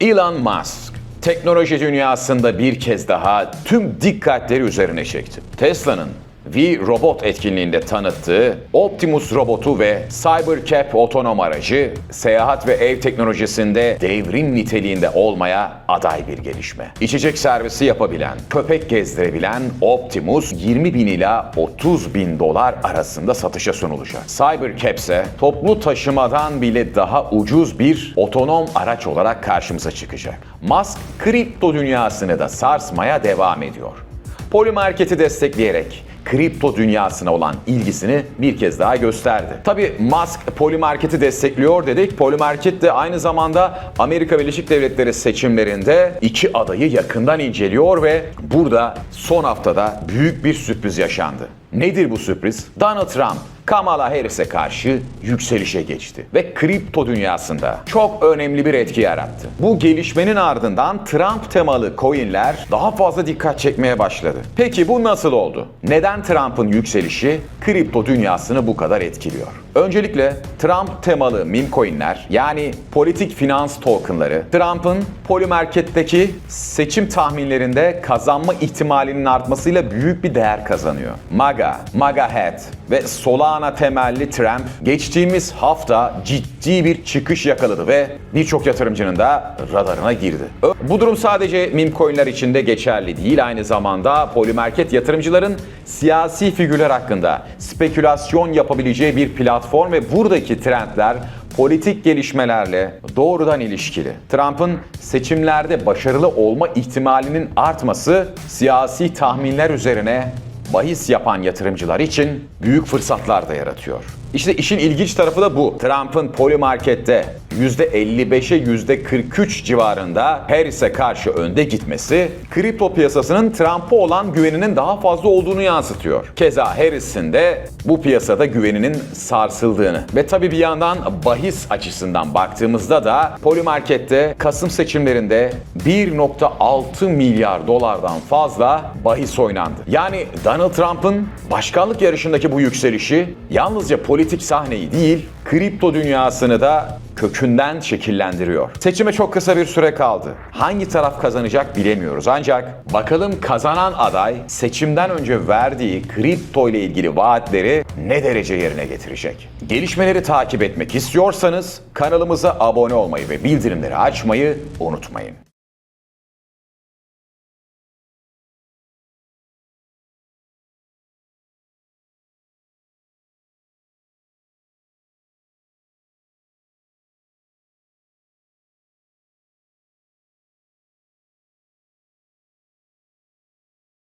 Elon Musk teknoloji dünyasında bir kez daha tüm dikkatleri üzerine çekti. Tesla'nın V Robot etkinliğinde tanıttığı Optimus robotu ve Cybercab otonom aracı seyahat ve ev teknolojisinde devrim niteliğinde olmaya aday bir gelişme. İçecek servisi yapabilen, köpek gezdirebilen Optimus 20 bin ila 30 bin dolar arasında satışa sunulacak. Cybercab ise toplu taşımadan bile daha ucuz bir otonom araç olarak karşımıza çıkacak. Musk kripto dünyasını da sarsmaya devam ediyor. Polymarket'i destekleyerek kripto dünyasına olan ilgisini bir kez daha gösterdi. Tabi Musk Polymarket'i destekliyor dedik. Polymarket de aynı zamanda Amerika Birleşik Devletleri seçimlerinde iki adayı yakından inceliyor ve burada son haftada büyük bir sürpriz yaşandı. Nedir bu sürpriz? Donald Trump Kamala Harris'e karşı yükselişe geçti ve kripto dünyasında çok önemli bir etki yarattı. Bu gelişmenin ardından Trump temalı coinler daha fazla dikkat çekmeye başladı. Peki bu nasıl oldu? Neden Trump'ın yükselişi kripto dünyasını bu kadar etkiliyor? Öncelikle Trump temalı meme coinler yani politik finans tokenları Trump'ın Polymarket'teki seçim tahminlerinde kazanma ihtimalinin artmasıyla büyük bir değer kazanıyor. MAGA, MAGA Hat ve Solana temelli Trump geçtiğimiz hafta ciddi bir çıkış yakaladı ve birçok yatırımcının da radarına girdi. Bu durum sadece meme coinler için de geçerli değil. Aynı zamanda Polymarket yatırımcıların siyasi figürler hakkında spekülasyon yapabileceği bir platform ve buradaki trendler politik gelişmelerle doğrudan ilişkili. Trump'ın seçimlerde başarılı olma ihtimalinin artması siyasi tahminler üzerine bahis yapan yatırımcılar için büyük fırsatlar da yaratıyor. İşte işin ilginç tarafı da bu. Trump'ın Polymarket'te %55'e %43 civarında Harris'e karşı önde gitmesi, kripto piyasasının Trump'a olan güveninin daha fazla olduğunu yansıtıyor. Keza Harris'in de bu piyasada güveninin sarsıldığını ve tabii bir yandan bahis açısından baktığımızda da Polymarket'te Kasım seçimlerinde 1.6 milyar dolardan fazla bahis oynandı. Yani Donald Trump'ın başkanlık yarışındaki bu yükselişi yalnızca politik sahneyi değil, kripto dünyasını da kökünden şekillendiriyor. Seçime çok kısa bir süre kaldı. Hangi taraf kazanacak bilemiyoruz. Ancak bakalım kazanan aday seçimden önce verdiği kripto ile ilgili vaatleri ne derece yerine getirecek? Gelişmeleri takip etmek istiyorsanız kanalımıza abone olmayı ve bildirimleri açmayı unutmayın.